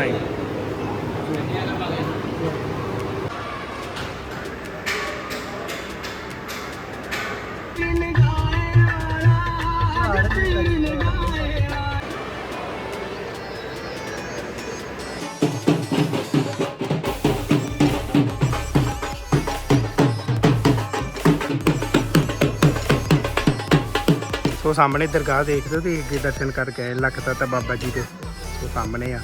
ਨਹੀਂ ਸੋ ਸਾਹਮਣੇ ਦਰਗਾਹ ਦੇਖਦੇ ਹੋ ਤੇ ਅੱਗੇ ਦਰਸ਼ਨ ਕਰਕੇ ਆਏ ਲਖਤਾ ਤਾਂ ਬਾਬਾ ਜੀ ਦੇ ਸੋ ਸਾਹਮਣੇ ਆ।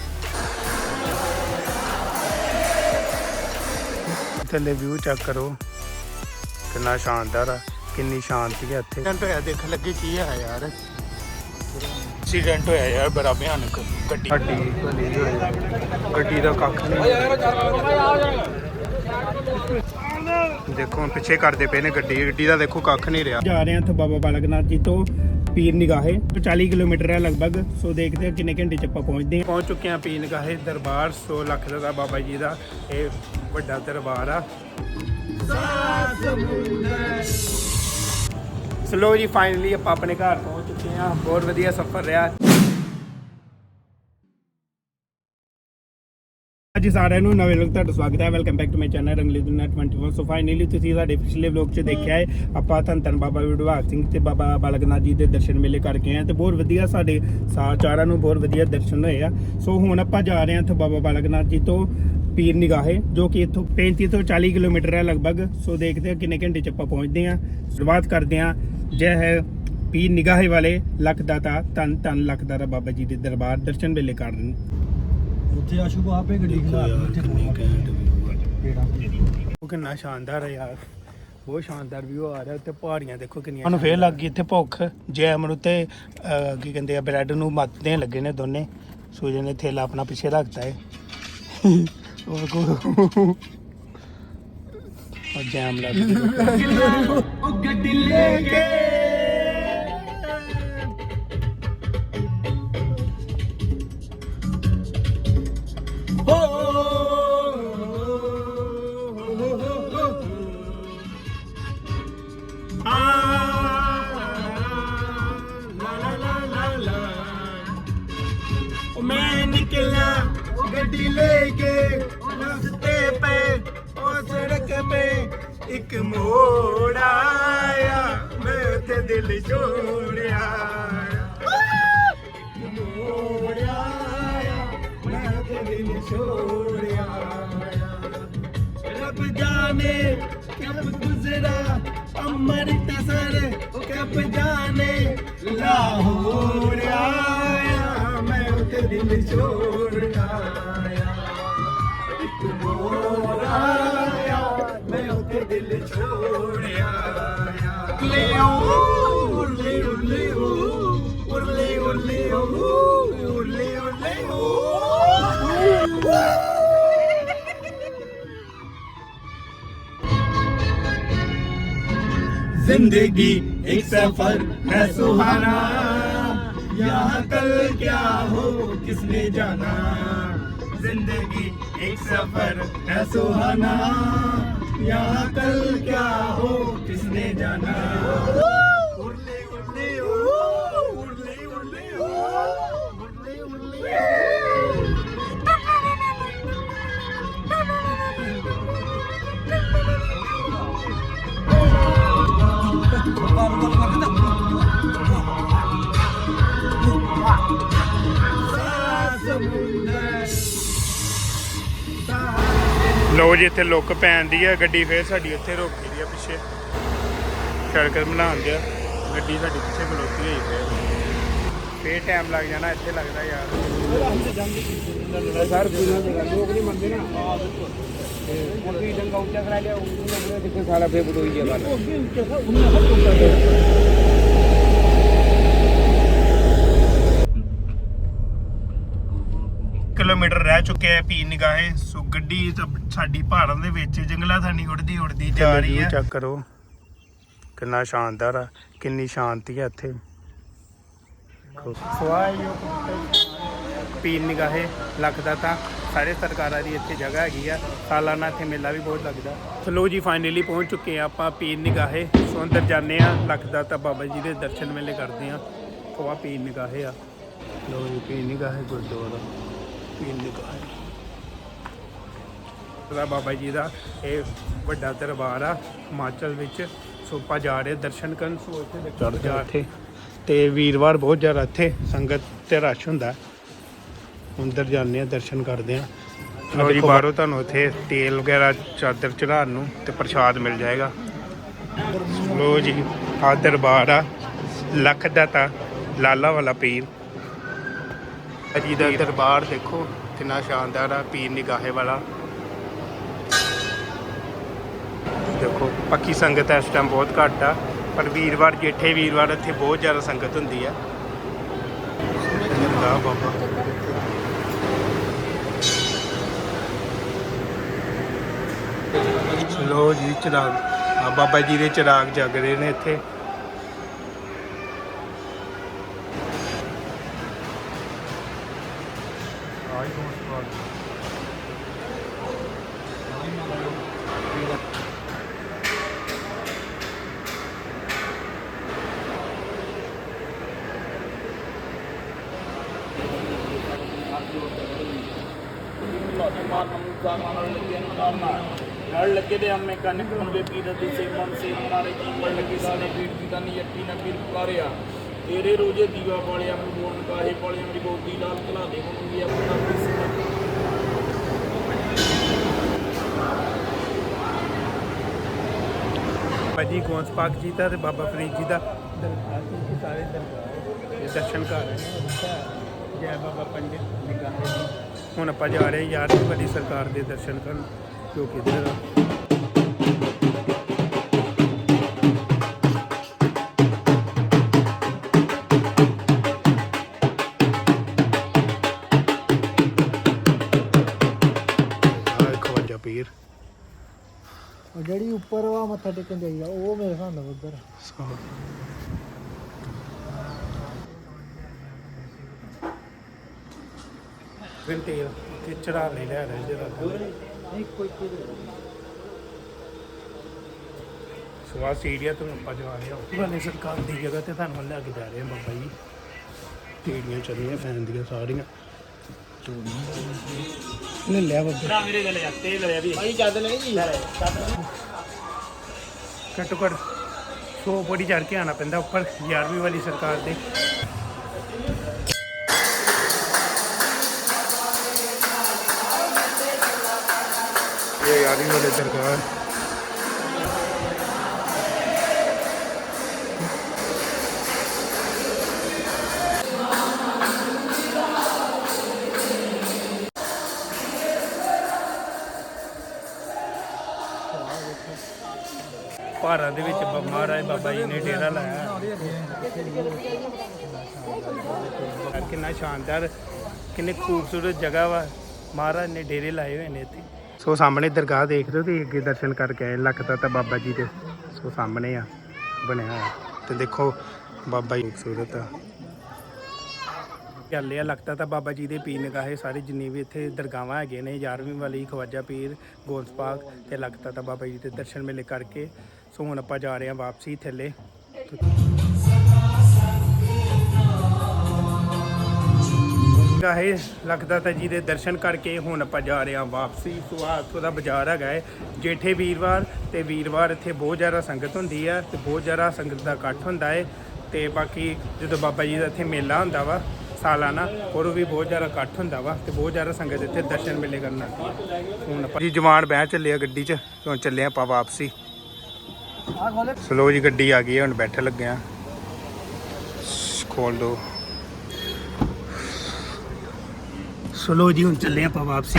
ਥੱਲੇ ਵਿਊ ਚੈੱਕ ਕਰੋ। ਕਿੰਨਾ ਸ਼ਾਨਦਾਰ ਆ ਕਿੰਨੀ ਸ਼ਾਂਤੀ ਹੈ ਇੱਥੇ। ਐਕਸੀਡੈਂਟ ਹੋਇਆ ਦੇਖ ਲੱਗੇ ਕੀ ਹੈ ਯਾਰ। ਐਕਸੀਡੈਂਟ ਹੋਇਆ ਯਾਰ ਬੜਾ ਭਿਆਨਕ ਗੱਡੀ। ਗੱਡੀ ਗੱਡੀ ਦਾ ਕੱਖ ਨਹੀਂ। ਦੇਖੋ ਹੁਣ ਪਿੱਛੇ ਕਰਦੇ ਪਏ ਨੇ ਗੱਡੀ। ਗੱਡੀ ਦਾ ਦੇਖੋ ਕੱਖ ਨਹੀਂ ਰਿਹਾ। ਜਾ ਰਹੇ ਹਾਂ ਇੱਥੇ ਬਾਬਾ ਬਾਲਕਨਾਥ ਜੀ ਤੋਂ ਪੀਰ ਨਿਗਾਹੇ। 40 ਕਿਲੋਮੀਟਰ ਹੈ ਲਗਭਗ ਸੋ ਦੇਖਦੇ ਹਾਂ ਕਿੰਨੇ ਘੰਟੇ ਚ ਆਪਾਂ ਪਹੁੰਚਦੇ ਹਾਂ। ਪਹੁੰਚ ਚੁੱਕੇ ਹਾਂ ਪੀਰ ਨਿਗਾਹੇ ਦਰਬਾਰ 100 ਲੱਖ ਦਾ ਬਾਬਾ ਜੀ ਦਾ। ਇਹ ਵੱਡਾ ਦਰਬਾਰ ਆ। ਸਲੋ ਜੀ ਫਾਈਨਲੀ ਆਪਾਂ ਆਪਣੇ ਘਰ ਪਹੁੰਚ ਚੁੱਕੇ ਹਾਂ। ਬਹੁਤ ਵਧੀਆ ਸਫ਼ਰ ਰਿਹਾ। ਅੱਜ ਸਾਰਿਆਂ ਨੂੰ ਨਵੇਂ ਲੋਕ ਤੁਹਾਡਾ ਸਵਾਗਤ ਹੈ। Welcome back to my channel Rangli Duniya 24 so finally ਤੁਸੀਂ ਸਾਡੇ ਪਿਛਲੇ ਵਲੌਗ 'ਚ ਦੇਖਿਆ ਹੈ, ਆਪਾਂ ਧੰਨ ਧੰਨ ਬਾਬਾ ਵਿਡਵਾਗ ਸਿੰਘ ਤੇ ਬਾਬਾ ਬਾਲਕਨਾਥ ਜੀ ਦੇ ਦਰਸ਼ਨ ਮੇਲੇ ਕਰਕੇ ਆਏ ਤੇ ਬਹੁਤ ਵਧੀਆ ਸਾਡੇ ਸਾਚਾਰਾਂ ਨੂੰ ਬਹੁਤ ਵਧੀਆ ਦਰਸ਼ਨ ਹੋਏ ਆ। ਸੋ ਹੁਣ ਆਪਾਂ ਜਾ ਰਹੇ ਹਾਂ ਇੱਥੇ ਬਾਬਾ ਬਾਲਕਨਾਥ ਜੀ ਤੋਂ ਪੀਰ ਨਿਗਾਹੇ, ਜੋ ਕਿ ਇੱਥੋਂ 35 ਤੋਂ 40 ਕਿਲੋਮੀਟਰ ਹੈ ਲਗਭਗ। ਸੋ ਦੇਖਦੇ ਹਾਂ ਕਿੰਨੇ ਘੰਟੇ 'ਚ ਆਪਾਂ ਪਹੁੰਚਦੇ ਹਾਂ। ਸ਼ੁਰੂਆਤ ਕਰਦੇ ਹਾਂ। ਜੈ ਹੈ ਪੀਰ ਨਿਗਾਹੇ ਵਾਲੇ ਲੱਖ ਦਾਤਾ ਧੰਨ ਧੰਨ ਲੱਖ ਦਾਤਾ ਬਾਬਾ ਜੀ ਦੇ ਦਰਬਾਰ ਦਰਸ਼ਨ ਮੇਲੇ ਕਰਨ। ਉੱਥੇ ਆਸ਼ੂ ਆਪੇ ਗੱਡੀ ਖਲਾ ਉੱਥੇ ਉਹ ਕਿੰਨਾ ਸ਼ਾਨਦਾਰ ਹੈ ਯਾਰ। ਬਹੁਤ ਸ਼ਾਨਦਾਰ ਵਿਊ ਆ ਰਿਹਾ ਉੱਤੇ ਪਹਾੜੀਆਂ ਦੇਖੋ ਕਿੰਨੀਆਂ ਸਾਨੂੰ ਫੇਰ ਲੱਗ ਗਈ ਇੱਥੇ ਭੁੱਖ। ਜੈਮਨ ਉੱਤੇ ਅਹ, ਕੀ ਕਹਿੰਦੇ ਆ ਬ੍ਰੈਡ ਨੂੰ ਮੱਤ ਦੇਣ ਲੱਗੇ ਨੇ ਦੋਨੇ। ਸੂਜਨ ਨੇ ਥੇਲਾ ਆਪਣਾ ਪਿੱਛੇ ਰੱਖਤਾ ਹੈ ਉਹ ਵੇਖੋ ਉਹ ਜੈਮ ਲੱਗ ਗਈ। ਉਹ ਗੱਡੀ ਲੈ ਕੇ ਗੱਡੀ ਲੈ ਕੇ ਰਸਤੇ ਪੇ, ਉਹ ਸੜਕ ਪੇ ਇੱਕ ਮੋੜ ਆਇਆ, ਮੈਂ ਉੱਥੇ ਦਿਲ ਛੋੜਿਆ ਮੋੜ ਆਇਆ, ਮੈਂ ਉੱਥੇ ਦਿਲ ਛੋੜਿਆ ਰੱਬ ਜਾਣੇ ਕਬ ਗੁਜ਼ਰਾ, ਅੰਮ੍ਰਿਤਸਰ ਕਬ ਜਾਣੇ, ਲਾਹੌਰ ਆਇਆ, ਮੈਂ ਉੱਥੇ ਦਿਲ ਛੋੜ ज़िंदगी एक सफ़र है सुहाना। यहाँ कल क्या हो, किसने जाना? ज़िंदगी एक सफ़र है सुहाना। यहाँ कल क्या हो किसने जाना उड़ले उड़ले ओ उड़ले उड़ले ओ उड़ले उड़ले ਲੋ ਜੀ, ਇੱਥੇ ਲੁੱਕ ਪੈਂਦੀ ਆ, ਗੱਡੀ ਫੇਰ ਸਾਡੀ ਉੱਥੇ ਰੋਕੀ ਦੀ ਆ ਪਿੱਛੇ। ਸੜਕ ਬਣਾਉਣ ਦਿਆ ਗੱਡੀ ਸਾਡੀ ਪਿੱਛੇ ਖਲੋਤੀ ਹੋਈ ਫੇਰ। ਫੇਰ ਟਾਈਮ ਲੱਗ ਜਾਣਾ, ਇੱਥੇ ਲੱਗਦਾ ਯਾਰ। ਸਰ, ਬਿਨਾਂ ਜਗ੍ਹਾ ਲੋਕ ਨਹੀਂ ਮੰਨਦੇ ਨਾ। ਆ ਬਿਲਕੁਲ ਹੁਣ ਵੀ ਡੰਗਾ ਉੱਚਾ ਕਰਾ ਲਿਆ ਉਹਨਾਂ ਸਾਲਾ ਫੇਰ ਬੜੋਈ ਹੈ ਗੱਲ ਕਿਲੋਮੀਟਰ ਰਹਿ ਚੁੱਕੇ ਆ ਪੀ ਨਿਗਾਹੇ। ਸੋ ਗੱਡੀ ਸਾਡੀ ਪਹਾੜਾਂ ਦੇ ਵਿੱਚ ਜੰਗਲਾਂ ਥਾਣੀ ਉੜਦੀ ਉੜਦੀ ਜਾ ਰਹੀ ਹੈ ਚੈੱਕ ਕਰੋ। ਕਿੰਨਾ ਸ਼ਾਨਦਾਰ ਆ ਕਿੰਨੀ ਸ਼ਾਂਤੀ ਹੈ ਇੱਥੇ। ਪੀਰ ਨਿਗਾਹੇ ਲੱਖ ਦਾ ਤਾਂ ਸਾਰੇ ਸਰਕਾਰਾਂ ਦੀ ਇੱਥੇ ਜਗ੍ਹਾ ਹੈਗੀ ਆ। ਸਾਲਾਨਾ ਇੱਥੇ ਮੇਲਾ ਵੀ ਬਹੁਤ ਲੱਗਦਾ। ਚਲੋ ਜੀ ਫਾਈਨਲੀ ਪਹੁੰਚ ਚੁੱਕੇ ਆ ਆਪਾਂ ਪੀਰ ਨਿਗਾਹੇ। ਸੋ ਅੰਦਰ ਜਾਂਦੇ ਆ ਲੱਖ ਦਾ ਤਾਂ ਬਾਬਾ ਜੀ ਦੇ ਦਰਸ਼ਨ ਮੇਲੇ ਕਰਦੇ ਆ। ਸੋ ਆ ਪੀਰ ਨਿਗਾਹੇ ਆ। ਲੋ ਜੀ ਪੀਰ ਨਿਗਾਹੇ ਗੁਰਦੁਆਰਾ। ਪੀਰ ਨਿਗਾਹੇ ਦਾ ਬਾਬਾ ਜੀ ਦਾ ਇਹ ਵੱਡਾ ਦਰਬਾਰ ਆ ਹਿਮਾਚਲ ਵਿੱਚ। ਸੋ ਆਪਾਂ ਜਾ ਰਹੇ ਦਰਸ਼ਨ ਕਰਨ। ਸੋ ਇੱਥੇ ਦੇਖੋ ਬਾਜ਼ਾਰ। ਇੱਥੇ। ਤੇ ਵੀਰਵਾਰ ਬਹੁਤ ਜ਼ਿਆਦਾ ਇੱਥੇ ਸੰਗਤ ਤੇ ਰਸ਼ ਹੁੰਦਾ। ਅੰਦਰ ਜਾਂਦੇ ਆ ਦਰਸ਼ਨ ਕਰਦੇ ਆ। ਲੋ ਜੀ ਬਾਹਰੋਂ ਤੁਹਾਨੂੰ ਇੱਥੇ ਤੇਲ ਵਗੈਰਾ ਚਾਦਰ ਚੜਾਉਣ ਨੂੰ ਤੇ ਪ੍ਰਸ਼ਾਦ ਮਿਲ ਜਾਏਗਾ। ਲੋ ਜੀ ਆ ਦਰਬਾਰ ਆ ਲੱਖ ਦਾ ਤਾਂ ਲਾਲਾ ਵਾਲਾ ਪੀਰ। ਜੀ ਦਾ ਦਰਬਾਰ ਦੇਖੋ, ਕਿੰਨਾ ਸ਼ਾਨਦਾਰ ਆ, ਪੀਰ ਨਿਗਾਹੇ ਵਾਲਾ। ਦੇਖੋ, ਪੱਕੀ ਸੰਗਤ ਇਸ ਟਾਈਮ ਬਹੁਤ ਘੱਟ ਆ, ਪਰ ਵੀਰਵਾਰ, ਜੇਠੇ ਵੀਰਵਾਰ ਇੱਥੇ ਬਹੁਤ ਜ਼ਿਆਦਾ ਸੰਗਤ ਹੁੰਦੀ ਆ। ਅੱਲਾਹ ਬਾਬਾ? ਲੋ ਜੀ, ਚਿਰਾਗ ਬਾਬਾ ਜੀ ਦੇ ਚਿਰਾਗ ਜਗ ਰਹੇ ਨੇ ਇੱਥੇ। ਆਈ ਡੋਂਟ ਲੜ ਲੱਗੇ ਦੇ ਅੰਮੇ ਕੰਨ ਕੋਨ ਵੇ ਪੀਰ ਦੀ ਸੇ ਮਨ ਸੇ ਮਨਾਲੇ ਜੀਵਨ ਲੱਗੇ ਸਾਨੇ ਪੀਰ ਦੀ ਤਾਂ ਯੱਟੀ ਨਾ ਪੀਰ ਪੁਕਾਰਿਆ ਤੇਰੇ ਰੋਜੇ ਦੀਵਾ ਵਾਲਿਆਂ ਨੂੰ ਮੋਨ ਕਾਹੇ ਵਾਲਿਆਂ ਮੇਰੀ ਗੋਦੀ ਲਾਲ ਕਲਾ ਦੇ ਮੰਗੀ ਆਪਣਾ ਕਿਸਮਤ ਬਾਬਾ ਗੋਂਸ ਪਾਕ ਜੀ ਦਾ ਤੇ ਬਾਬਾ ਫਰੀਦ ਜੀ ਦਾ ਦਰਬਾਰ ਜੀ ਸਾਰੇ ਦਰਬਾਰ ਇਹ ਦਰਸ਼ਨ ਕਰ ਰਹੇ ਨੇ। ਜੈ ਬਾਬਾ ਪੰਡਿਤ ਨਿਗਾਹੇ ਜੀ। ਹੁਣ ਆਪਾਂ ਜਾ ਰਹੇ ਯਾਰ ਯਾਰ ਵੱਡੀ ਸਰਕਾਰ ਦੇ ਦਰਸ਼ਨ ਕਰਨ, ਜੋ ਕਿ ਇੱਧਰ ਆ। ਉਹ ਜਿਹੜੀ ਉੱਪਰ ਵਾ ਮੱਥਾ ਟੇਕਣ ਜਾਈਦਾ ਉਹ ਮੇਰੇ ਹਿਸਾਬ ਨਾਲ ਉੱਧਰ ਫਿਰ ਤੇਲ ਤੇ ਚੜਾ ਲੈ ਲੈ ਰਹੇ ਜਿਹੜਾ ਨਹੀਂ ਕੋਈ ਕੋਈ ਸਵਾ ਸੀੜੀਆ ਤੋਂ ਆਪਾਂ ਜਾ ਰਹੇ ਹਾਂ ਸਰਕਾਰ ਦੀ ਜਗ੍ਹਾ ਤੇ ਤੁਹਾਨੂੰ ਲੈ ਕੇ ਜਾ ਰਹੇ ਹਾਂ ਬਾਬਾ ਜੀ। ਟੀੜੀਆਂ ਚੱਲੀਆਂ ਫੈਨ ਦੀਆਂ ਸਾਰੀਆਂ। ਲੈ ਲਿਆ ਬਾਬਾ ਮੇਰੇ ਗੱਲ ਯਾਰ ਤੇ ਲੜਿਆ ਵੀ। ਭਾਈ ਚੱਦ ਨਹੀਂ ਜੀ। ਘੱਟੋ ਘੱਟ ਸੌ ਪੌੜੀ ਚੜ ਕੇ ਆਣਾ ਪੈਂਦਾ ਉੱਪਰ 11ਵੀਂ ਵਾਲੀ ਸਰਕਾਰ ਦੇ। ਇਹ 11ਵੀਂ ਵਾਲੀ ਸਰਕਾਰ। ਭਾਰਤ ਦੇ ਵਿੱਚ ਬ- ਮਹਾਰਾਜ ਬਾਬਾ ਜੀ ਨੇ ਡੇਰਾ ਲਾਇਆ। ਕਿੰਨਾ ਸ਼ਾਨਦਾਰ ਕਿੰਨੀ ਖੂਬਸੂਰਤ ਜਗ੍ਹਾ ਵਾ। ਮਹਾਰਾਜ ਨੇ ਡੇਰੇ ਲਾਏ ਹੋਏ ਨੇ ਇੱਥੇ। ਸੋ ਸਾਹਮਣੇ ਦਰਗਾਹ ਦੇਖ ਰਹੇ ਹੋ ਤੇ ਅੱਗੇ ਦਰਸ਼ਨ ਕਰਕੇ ਆਏ। ਲਖਤਾ ਤਾਂ ਬਾਬਾ ਜੀ ਦੇ ਸੋ ਸਾਹਮਣੇ ਆ ਬਣਿਆ ਹੋਇਆ। ਤੇ ਦੇਖੋ ਬਾਬਾ ਜੀ ਖੂਬਸੂਰਤ ਆ। ਚੱਲੇ ਆ ਲੱਗਦਾ ਤਾਂ ਬਾਬਾ ਜੀ ਦੇ ਪੀਰ ਨਿਗਾਹੇ ਸਾਰੇ ਜਿੰਨੇ ਵੀ ਇੱਥੇ ਦਰਗਾਹਾਂ ਹੈਗੇ ਨੇ 11ਵੀਂ ਵਾਲੀ ਖਵਾਜਾ ਪੀਰ ਗੋਲਸ ਪਾਕ ਤੇ ਲੱਗਦਾ ਤਾਂ ਬਾਬਾ ਜੀ ਦੇ ਦਰਸ਼ਨ ਮੇਲੇ ਕਰਕੇ ਸੋ ਹੁਣ ਆਪਾਂ ਜਾ ਰਹੇ ਹਾਂ ਵਾਪਸੀ ਥੱਲੇ। ਨਿਗਾਹੇ ਲੱਗਦਾ ਤਾਂ ਜੀ ਦੇ ਦਰਸ਼ਨ ਕਰਕੇ ਹੁਣ ਆਪਾਂ ਜਾ ਰਹੇ ਹਾਂ ਵਾਪਸੀ। ਸੋ ਇੱਥੋਂ ਦਾ ਬਾਜ਼ਾਰ ਹੈਗਾ ਹੈ ਜੇਠੇ ਵੀਰਵਾਰ ਤੇ ਵੀਰਵਾਰ ਇੱਥੇ ਬਹੁਤ ਜ਼ਿਆਦਾ ਸੰਗਤ ਹੁੰਦੀ ਹੈ ਤੇ ਬਹੁਤ ਜ਼ਿਆਦਾ ਸੰਗਤ ਦਾ ਇਕੱਠ ਹੁੰਦਾ ਹੈ ਤੇ ਬਾਕੀ ਜਦੋਂ ਬਾਬਾ ਜੀ ਦਾ ਇੱਥੇ ਮੇਲਾ ਹੁੰਦਾ ਵਾ, ਸਾਲਾਨਾ ਔਰ ਵੀ ਬਹੁਤ ਜ਼ਿਆਦਾ ਇਕੱਠ ਹੁੰਦਾ ਵਾ ਤੇ ਬਹੁਤ ਜ਼ਿਆਦਾ ਸੰਗਤ ਇੱਥੇ ਦਰਸ਼ਨ ਮੇਲੇ ਕਰਨ ਆਉਂਦੀ ਹੈ ਹੁਣ ਆਪਾਂ ਜੀ ਜਵਾਨ ਬਹਿ ਚੱਲੇ ਆ ਗੱਡੀ 'ਚ ਹੁਣ ਚੱਲੇ ਆਪਾਂ ਵਾਪਸੀ। ਸਲੋ ਜੀ ਗੱਡੀ ਆ ਗਈ ਹੈ ਹੁਣ ਬੈਠੇ ਲੱਗੇ ਆ ਖੋਲ ਦੋ। ਸਲੋ ਜੀ ਹੁਣ ਚੱਲੇ ਆਪਾਂ ਵਾਪਸੀ।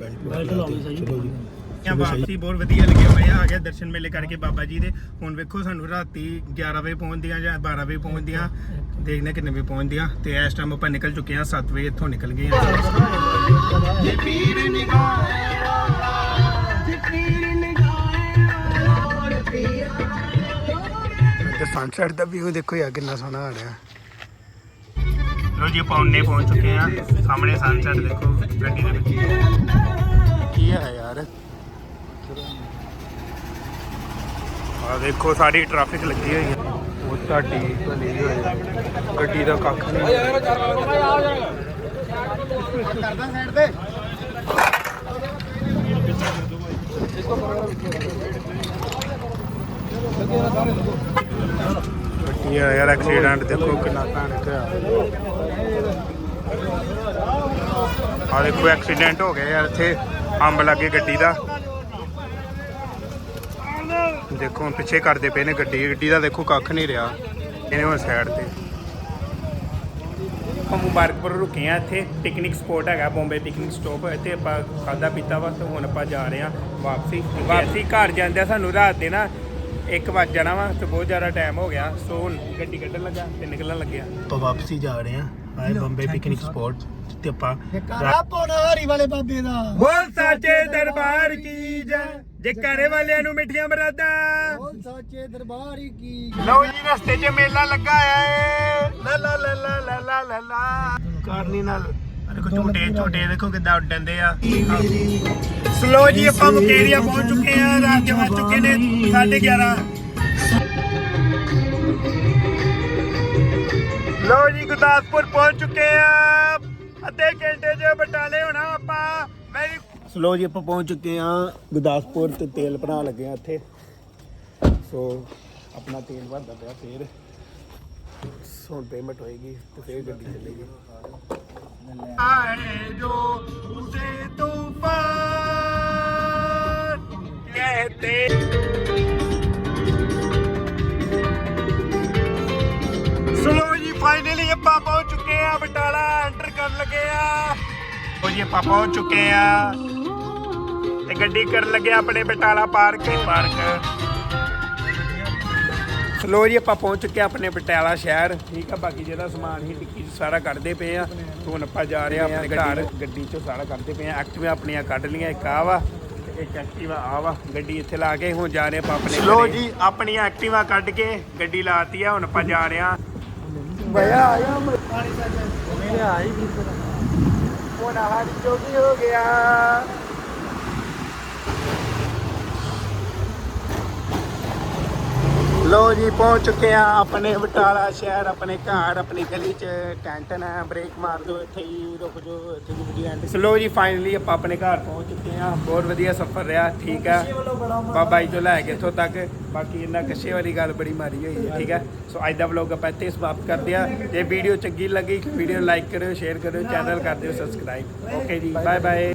ਬੈਲਟ ਲਾਉਣੀ ਸਹੀ ਆ ਵਾਪਸੀ ਬਹੁਤ ਵਧੀਆ ਲੱਗਿਆ ਮਜ਼ਾ ਆ। ਗਿਆ ਦਰਸ਼ਨ ਮੇਲੇ ਕਰਕੇ ਬਾਬਾ ਜੀ ਦੇ। ਹੁਣ ਵੇਖੋ ਸਾਨੂੰ ਰਾਤੀ 11 ਵਜੇ ਪਹੁੰਚਦੀਆਂ ਜਾਂ 12 ਵਜੇ ਪਹੁੰਚਦੀਆਂ। ਦੇਖਦੇ ਹਾਂ ਕਿੰਨੇ ਵਜੇ ਪਹੁੰਚਦੀਆਂ। ਤੇ ਇਸ ਟਾਈਮ ਆਪਾਂ ਨਿਕਲ ਚੁੱਕੇ ਹਾਂ 7 ਵਜੇ ਇੱਥੋਂ ਨਿਕਲ ਗਏ ਹਾਂ। ਸਨਸੈਟ ਦਾ ਵੀਊ ਦੇਖੋ ਯਾਰ ਕਿੰਨਾ ਸੋਹਣਾ ਆ ਰਿਹਾ। ਲੋ ਜੀ, ਆਪਾਂ ਉਹਨੇ ਪਹੁੰਚ ਚੁੱਕੇ ਆ ਸਾਹਮਣੇ ਸਨਸੈਟ ਦੇਖੋ, ਗੱਡੀ ਦੇ ਵਿੱਚ। ਕੀ ਹੈ ਯਾਰ? ਆ ਦੇਖੋ, ਸਾਰੀ ਟ੍ਰੈਫਿਕ ਲੱਗੀ ਹੋਈ ਹੈ। ਉਹ ਤੁਹਾਡੀ ਭਲੀ ਹੋਏ ਗੱਡੀ ਦਾ ਕੱਖ ਨਹੀਂ। ਕਰਦਾ ਸਾਈਡ ਤੇ ਬੱਟੀ ਆ ਯਾਰ ਐਕਸੀਡੈਂਟ ਦੇਖੋ ਕਿੰਨਾ ਭੈਣ ਹੋਇਆ ਆ ਦੇਖੋ ਐਕਸੀਡੈਂਟ ਹੋ ਗਿਆ ਯਾਰ, ਇੱਥੇ ਅੰਬ ਲੱਗੇ ਗੱਡੀ ਦਾ। ਦੇਖੋ ਪਿੱਛੇ ਕਰਦੇ ਪਏ ਨੇ ਗੱਡੀ ਗੱਡੀ ਦਾ ਦੇਖੋ ਕੱਖ ਨਹੀਂ ਰਿਹਾ, ਇਹਨੇ ਹੁਣ ਸਾਈਡ ਤੇ। ਆਪਾਂ ਮੁਬਾਰਕਪੁਰ ਰੁਕੇ ਆ ਇੱਥੇ ਪਿਕਨਿਕ ਸਪੋਟ ਹੈਗਾ ਬੰਬੇ ਪਿਕਨਿਕ ਸਟਾਪ ਇੱਥੇ ਆਪਾਂ ਖਾਦਾ ਪੀਤਾ ਵਾ, ਤੇ ਹੁਣ ਆਪਾਂ ਜਾ ਰਹੇ ਆ ਵਾਪਸੀ। ਵਾਪਸੀ ਘਰ ਜਾਂਦੇ ਸਾਨੂੰ ਰਾਤ ਦੇ ਨਾ 1 ਵਜ ਜਾਣਾ ਵਾ ਤੇ ਬਹੁਤ ਜ਼ਿਆਦਾ ਟਾਈਮ ਹੋ ਗਿਆ। ਸੋ ਹੁਣ ਗੱਡੀ ਕੱਢਣ ਲੱਗਾ ਤੇ ਨਿਕਲਣ ਲੱਗਿਆ। ਆਪਾਂ ਵਾਪਸੀ ਜਾ ਰਹੇ ਹਾਂ। ਆਏ ਬੰਬੇ ਪਿਕਨਿਕ ਸਪੌਟ ਜਿੱਥੇ ਆਪਾਂ ਕਰਾ ਪੋਣਾ ਵਾਲੇ ਬਾਬੇ ਦਾ। ਬੋਲ ਸਾਚੇ ਦਰਬਾਰ ਕੀ ਜੈ। ਜੇ ਘਰੇ ਵਾਲਿਆਂ ਨੂੰ ਮਿੱਠੀਆਂ ਬਰਾਦਾ ਬੋਲ ਸਾਚੇ ਦਰਬਾਰ ਕੀ ਲਓ ਜੀ ਰਸਤੇ 'ਚ ਮੇਲਾ ਲੱਗਾ ਹੈ। ਲਾ ਲਾ ਲਾ ਲਾ ਲਾ ਲਾ ਲਾ। ਕਾਰਨੀ ਨਾਲ ਦੇਖੋ ਝੂਟੇ ਝੂਟੇ ਦੇਖੋ ਕਿੱਦਾਂ ਉੱਡਣਦੇ ਆ। ਸਲੋ ਜੀ ਆਪਾਂ ਮੁਕੇਰੀਆ ਪਹੁੰਚ ਚੁੱਕੇ ਆ ਰਾਤ ਦੇ ਵੱਜ ਚੁੱਕੇ ਨੇ 11:30 ਲੋ ਜੀ ਗੁਰਦਾਸਪੁਰ ਪਹੁੰਚ ਚੁੱਕੇ ਆ। ਅੱਧੇ ਘੰਟੇ 'ਚ ਬਟਾਲੇ ਹੋਣਾ ਆਪਾਂ। ਵੈਰੀ ਸਲੋ ਜੀ ਆਪਾਂ ਪਹੁੰਚ ਚੁੱਕੇ ਆ ਗੁਰਦਾਸਪੁਰ ਤੇ ਤੇਲ ਭਰਾ ਲੱਗੇ ਆ ਇੱਥੇ। ਸੋ ਆਪਣਾ ਤੇਲ ਭਰਦਾ ਪਿਆ ਫੇਰ ਹੁਣ ਪੇਮੈਂਟ ਹੋਏਗੀ ਤੇ ਫੇਰ ਗੱਡੀ ਚੱਲੇਗੀ। ਆਏ ਜੋ ਉਸੇ ਤੂਫਾਨ ਕਹਤੇ। ਸਲੋ ਜੀ ਫਾਈਨਲੀ ਆਪਾਂ ਪਹੁੰਚ ਚੁੱਕੇ ਆ ਬਟਾਲਾ ਐਂਟਰ ਕਰਨ ਲੱਗੇ ਆ ਉਹ ਜੀ, ਆਪਾਂ ਪਹੁੰਚ ਚੁੱਕੇ ਆ ਤੇ ਗੱਡੀ ਕਰਨ ਲੱਗੇ ਆਪਣੇ ਬਟਾਲਾ ਪਾਰਕ। ਪਾਰਕ। ਸਲੋ ਜੀ ਆਪਾਂ ਪਹੁੰਚ ਚੁੱਕੇ ਆ ਆਪਣੇ ਬਟਾਲਾ ਸ਼ਹਿਰ। ਠੀਕ ਆ ਬਾਕੀ ਜਿਹੜਾ ਸਮਾਨ ਹੀ ਟਿੱਕੀ 'ਚ ਸਾਰਾ ਕੱਢਦੇ ਪਏ ਆ। ਤੇ ਹੁਣ ਆਪਾਂ ਜਾ ਰਹੇ ਆ ਆਪਣੇ ਘਰ। ਗੱਡੀ 'ਚੋਂ ਸਾਰਾ ਕੱਢਦੇ ਪਏ ਆ। ਐਕਟਿਵਾ ਆਪਣੀਆਂ ਕੱਢ ਲੀਆਂ ਇੱਕ ਆ ਵਾ ਤੇ ਇੱਕ ਐਕਟਿਵਾ ਆ ਵਾ। ਗੱਡੀ ਇੱਥੇ ਲਾ ਕੇ ਹੁਣ ਜਾ ਰਹੇ ਆਪਾਂ ਆਪਣੇ ਸਲੋ ਜੀ ਆਪਣੀਆਂ ਐਕਟਿਵਾ ਕੱਢ ਕੇ ਗੱਡੀ ਲਾਤੀ ਆ ਹੁਣ ਆਪਾਂ ਜਾ ਰਹੇ ਆ ਆਇਆ ਮੇਰੇ ਆਈ ਵੀ ਹੁਣ ਆਹ ਜੋ ਵੀ ਹੋ ਗਿਆ। ਲੋ ਜੀ, ਪਹੁੰਚ ਚੁੱਕੇ ਆ ਆਪਣੇ ਬਟਾਲਾ ਸ਼ਹਿਰ, ਆਪਣੇ ਘਰ, ਆਪਣੀ ਗਲੀ ਚ। ਟੈਂਟਨ ਹੈ ਬ੍ਰੇਕ ਮਾਰ ਦਿਓ ਇੱਥੇ ਹੀ, ਰੁਕ ਜਾਓ ਇੱਥੇ ਦੀ ਵੀਡੀਓ ਐਂਡ ਸਲੋ ਜੀ ਫਾਈਨਲੀ ਆਪਾਂ ਆਪਣੇ ਘਰ ਪਹੁੰਚ ਚੁੱਕੇ ਆ। ਬਹੁਤ ਵਧੀਆ ਸਫ਼ਰ ਰਿਹਾ, ਠੀਕ ਆ। ਬਾਬਾ ਜੀ ਤੋਂ ਲੈ ਕੇ ਇੱਥੋਂ ਤੱਕ। ਬਾਕੀ ਇੰਨਾ ਕੱਸ਼ੇ ਵਾਲੀ ਗੱਲ ਬੜੀ ਮਾਰੀ ਹੋਈ ਹੈ, ਠੀਕ ਹੈ ਸੋ ਅੱਜ ਦਾ ਵਲੌਗ ਆਪਾਂ ਇੱਥੇ ਸਮਾਪਤ ਕਰਦੇ ਆ। ਜੇ ਵੀਡੀਓ ਚੰਗੀ ਲੱਗੀ, ਵੀਡੀਓ ਲਾਈਕ ਕਰਿਓ ਸ਼ੇਅਰ ਕਰਿਓ ਚੈਨਲ ਕਰ ਦਿਓ ਸਬਸਕ੍ਰਾਈਬ ਓਕੇ ਜੀ ਬਾਏ ਬਾਏ